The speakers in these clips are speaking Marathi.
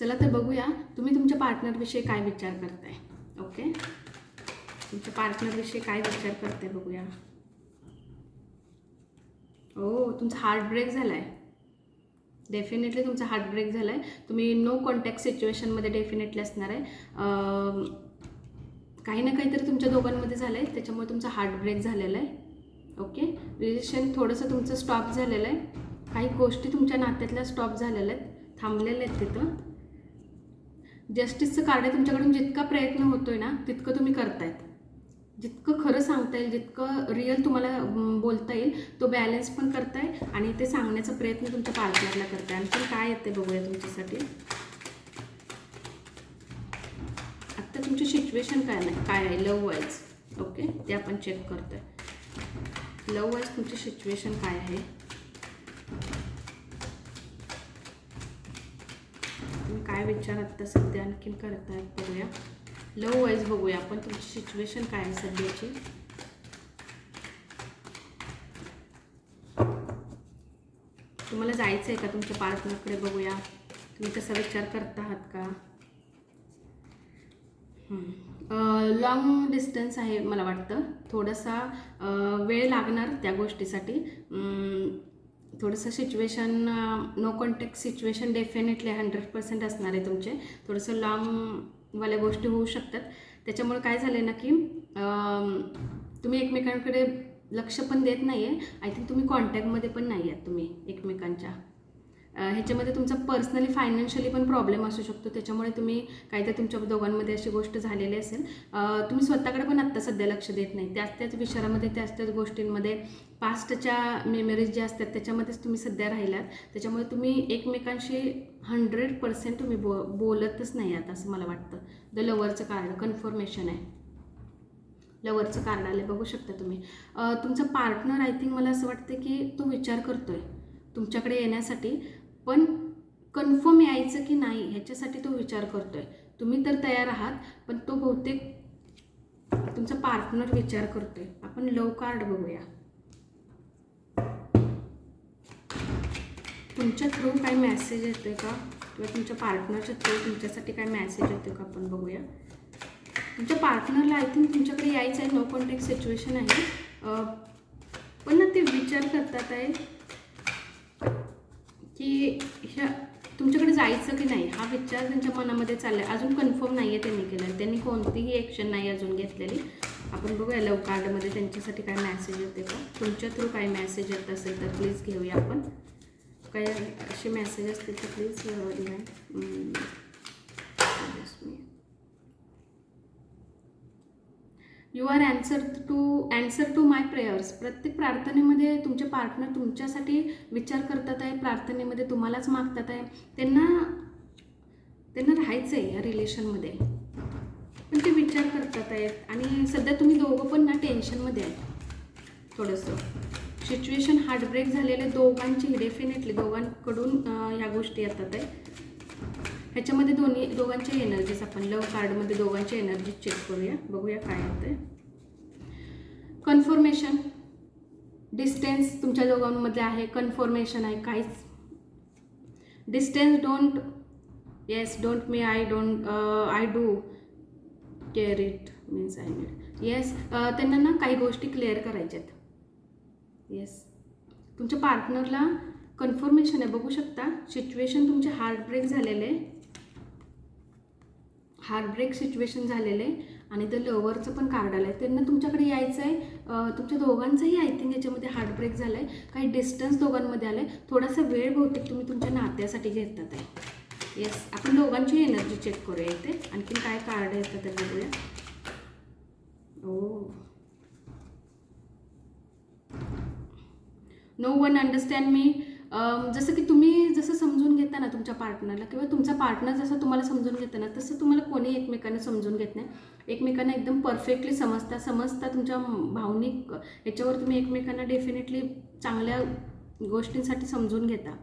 चला तर बघूया तुम्ही तुमच्या पार्टनरविषयी काय विचार करताय? ओके तुमच्या पार्टनरविषयी काय विचार करताय बघूया. ओ तुमचा हार्ट ब्रेक झाला आहे डेफिनेटली तुमचा हार्ट ब्रेक झाला आहे तुम्ही नो कॉन्टॅक्ट सिच्युएशनमध्ये डेफिनेटली असणार आहे. काही ना काहीतरी तुमच्या दोघांमध्ये झालं आहे त्याच्यामुळे तुमचा हार्ट ब्रेक झालेला आहे. ओके रिलेशन थोडंसं तुमचं स्टॉप झालेलं आहे. काही गोष्टी तुमच्या नात्यातल्या स्टॉप झालेल्या आहेत. थांबलेल्या आहेत तिथं. जस्टिसचं कार्ड आहे तुमच्याकडून जितका प्रयत्न होतोय ना तितकं तुम्ही करतायत. जितकं खरं सांगता येईल जितकं रिअल तुम्हाला बोलता येईल तो बॅलन्स पण करताय आणि ते सांगण्याचा प्रयत्न तुमच्या पार्टनरला करताय. आणखी काय येते बघूया तुमच्यासाठी. आत्ता तुमची सिच्युएशन काय नाही काय आहे? लव वाईज ओके ते आपण चेक करतोय. लव वाईज तुमची सिच्युएशन काय आहे तुम्ही काय विचार आत्ता सध्या आणखीन करतायत बघूया. लव वाईज बघूया आपण तुमची सिच्युएशन काय आहे सध्याची. तुम्हाला जायचं आहे का तुमच्या पार्टनरकडे बघूया? तुम्ही तसा विचार करता आहात का लॉंग डिस्टन्स आहे मला वाटतं. थोडासा वेळ लागणार त्या गोष्टीसाठी. थोडंसं situation no contact situation definitely hundred percent असणार आहे तुमचे. थोडंसं लॉंगवाल्या गोष्टी होऊ शकतात. त्याच्यामुळे काय झालं आहे ना की तुम्ही एकमेकांकडे लक्ष पण देत नाही आहे आय थिंक तुम्ही कॉन्टॅक्टमध्ये पण नाही आहात तुम्ही एकमेकांच्या. ह्याच्यामध्ये तुमचा पर्सनली फायनान्शियली पण प्रॉब्लेम असू शकतो. त्याच्यामुळे तुम्ही काहीतरी तुमच्या दोघांमध्ये अशी गोष्ट झालेली असेल. तुम्ही स्वतःकडे पण आत्ता सध्या लक्ष देत नाही. त्याच त्याच विचारामध्ये त्याच त्याच गोष्टींमध्ये पास्टच्या मेमरीज ज्या असतात त्याच्यामध्येच तुम्ही सध्या राहिलात. त्याच्यामुळे तुम्ही एकमेकांशी हंड्रेड पर्सेंट तुम्ही बो बोलतच नाही आता असं मला वाटतं. द लवरचं कार्ड कन्फर्मेशन आहे. लवरचं कार्ड आलं बघू शकता तुम्ही. तुमचा पार्टनर आय थिंक मला असं वाटतं की तो विचार करतो आहे तुमच्याकडे येण्यासाठी. पण कन्फर्म यायचं की नाही ह्याच्यासाठी तो विचार करतोय. तुम्ही तर तयार आहात पण तो बहुतेक तुमचा पार्टनर विचार करतोय. आपण लव कार्ड बघूया. तुमच्या थ्रू काय मॅसेज येतोय का? किंवा तुमच्या पार्टनरच्या थ्रू तुमच्यासाठी काय मॅसेज येतोय का आपण बघूया. तुमच्या पार्टनरला आय थिंक तुमच्याकडे यायचं आहे नो कॉन्टॅक्ट सिच्युएशन आहे पण ना ते विचार करतात आहे. की ह्या तुमच्याकडे जायचं की नाही? हा विचार त्यांच्या मनामध्ये चाललाय. अजून कन्फर्म नाही आहे त्यांनी केलं त्यांनी कोणतीही ॲक्शन नाही अजून घेतलेली. आपण बघूया लव कार्डमध्ये त्यांच्यासाठी काय मेसेज येते का? तुमच्या थ्रू काय मेसेज येत असेल तर प्लीज घेऊया आपण. काय असे मेसेज असतील तर please you are answer to answer to my prayers प्रत्येक प्रार्थनेमध्ये तुमचे पार्टनर तुमच्यासाठी विचार करतात आहे प्रार्थनेमध्ये तुम्हालाच मागतात आहे. त्यांना त्यांना राहायचं आहे या रिलेशनमध्ये पण ते विचार करतात आहेत आणि सध्या तुम्ही दोघं पण ना टेन्शनमध्ये आहे. थोडंसं. सिच्युएशन हार्टब्रेक झालेले दोघांची डेफिनेटली दोघांकडून ह्या गोष्टी येतात आहे. ह्याच्यामध्ये दोन्ही दोघांच्या एनर्जीज आपण लव कार्डमध्ये दोघांच्या एनर्जी चेक करूया. बघूया काय होतंय. कन्फर्मेशन डिस्टन्स तुमच्या दोघांमध्ये आहे. कन्फर्मेशन आहे. काहीच distance don't yes don't me I don't I do care it means I need yes त्यांना ना काही गोष्टी क्लिअर करायच्यात. येस तुमच्या पार्टनरला कन्फर्मेशन आहे. बघू शकता. सिच्युएशन तुमचे हार्ट ब्रेक झालेले आहे. हार्टब्रेक सिच्युएशन झालेलं आहे आणि ते लवरचं पण कार्ड आलं आहे त्यांना तुमच्याकडे यायचं आहे तुमच्या दोघांचंही आय थिंक याच्यामध्ये हार्टब्रेक झालं आहे काही डिस्टन्स दोघांमध्ये आलं आहे थोडासा वेळ बहुतेक तुम्ही तुमच्या नात्यासाठी घेतात आहे. येस आपण दोघांची एनर्जी चेक करूया इथे. आणखीन काय कार्ड येतं ते बघूया. ओ. नो वन अंडरस्टँड मी जसं की तुम्ही जसं समजून घेता ना तुमच्या पार्टनरला किंवा तुमचा पार्टनर जसं तुम्हाला समजून घेता ना तसं तुम्हाला कोणी एकमेकांना समजून घेत नाही. एकमेकांना एकदम परफेक्टली समजता समजता तुमच्या भावनिक याच्यावर तुम्ही एकमेकांना डेफिनेटली चांगल्या गोष्टींसाठी समजून घेता.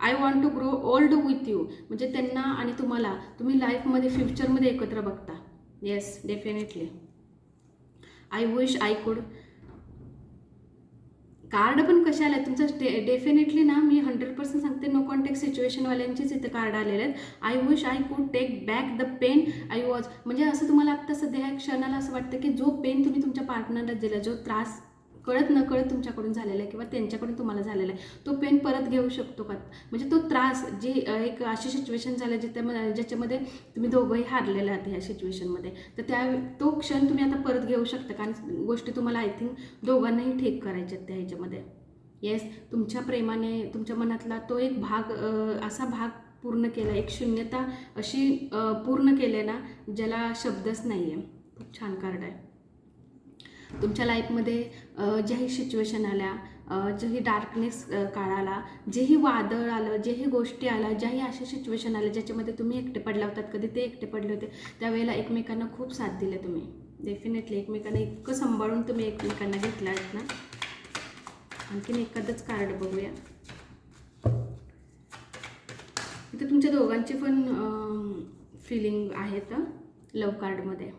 I want to grow old with you म्हणजे त्यांना आणि तुम्हाला तुम्ही लाईफमध्ये फ्युचरमध्ये एकत्र बघता. Yes definitely I wish I could card पण कसे आले तुमचं डे डेफिनेटली ना मी हंड्रेड पर्सेंट सांगते नो कॉन्टॅक्ट सिच्युएशनवाल्यांचीच इथं कार्ड आलेले आहेत. I wish I could take back the pain I was म्हणजे असं तुम्हाला आत्ता सध्या ह्या क्षणाला असं वाटतं की जो पेन तुम्ही तुमच्या पार्टनरला दिला जो त्रास कळत न कळत तुमच्याकडून झालेला आहे किंवा त्यांच्याकडून तुम्हाला झालेला आहे तो पेन परत घेऊ शकतो का? म्हणजे तो त्रास जे एक अशी सिच्युएशन झालं जिथे ज्याच्यामध्ये तुम्ही दोघंही हारलेले आहात ह्या सिच्युएशनमध्ये तर त्या तो क्षण तुम्ही आता परत घेऊ शकता कारण गोष्टी तुम्हाला आय थिंक दोघांनाही ठीक करायच्या आहेत त्या ह्याच्यामध्ये. येस तुमच्या प्रेमाने तुमच्या मनातला तो एक भाग असा भाग पूर्ण केला एक शून्यता अशी पूर्ण केले ना ज्याला शब्दच नाही आहे खूप छान कार्ड आहे. तुमच्या लाईफमध्ये ज्याही सिच्युएशन आल्या जेही डार्कनेस काळ आला जेही वादळ आलं जेही गोष्टी आल्या ज्याही अशा सिच्युएशन आल्या ज्याच्यामध्ये तुम्ही एकटे पडला होतात कधी ते एकटे पडले होते त्यावेळेला एकमेकांना खूप साथ दिले तुम्ही. डेफिनेटली एकमेकांना इतकं सांभाळून तुम्ही एकमेकांना घेतला आहेत ना. आणखीन एखादंच कार्ड बघूया. इथे तुमच्या दोघांची पण फिलिंग आहेत लव कार्डमध्ये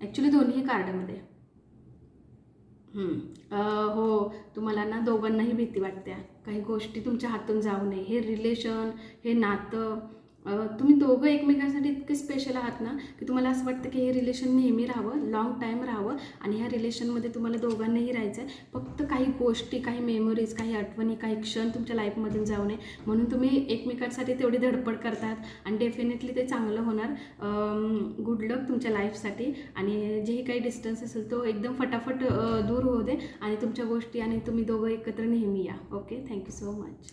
ॲक्च्युली दोन्ही कार्डमध्ये हो तुम्हाला ना दोघांनाही भीती वाटते. काही गोष्टी तुमच्या हातून जाऊ नये. हे रिलेशन हे नातं तुम्ही दोघं एकमेकांसाठी इतके स्पेशल आहात ना की तुम्हाला असं वाटतं की हे रिलेशन नेहमी राहावं लॉंग टाईम राहावं आणि ह्या रिलेशनमध्ये तुम्हाला दोघांनाही राहायचं आहे फक्त काही गोष्टी काही मेमरीज काही आठवणी काही क्षण तुमच्या लाईफमधून जाऊ नये. म्हणून तुम्ही एकमेकांसाठी तेवढी धडपड करतात आणि डेफिनेटली ते चांगलं होणार. गुड लक तुमच्या लाईफसाठी आणि जेही काही डिस्टन्स असेल तो एकदम फटाफट दूर होऊ दे आणि तुमच्या गोष्टी आणि तुम्ही दोघं एकत्र नेहमी या. Okay thank you so much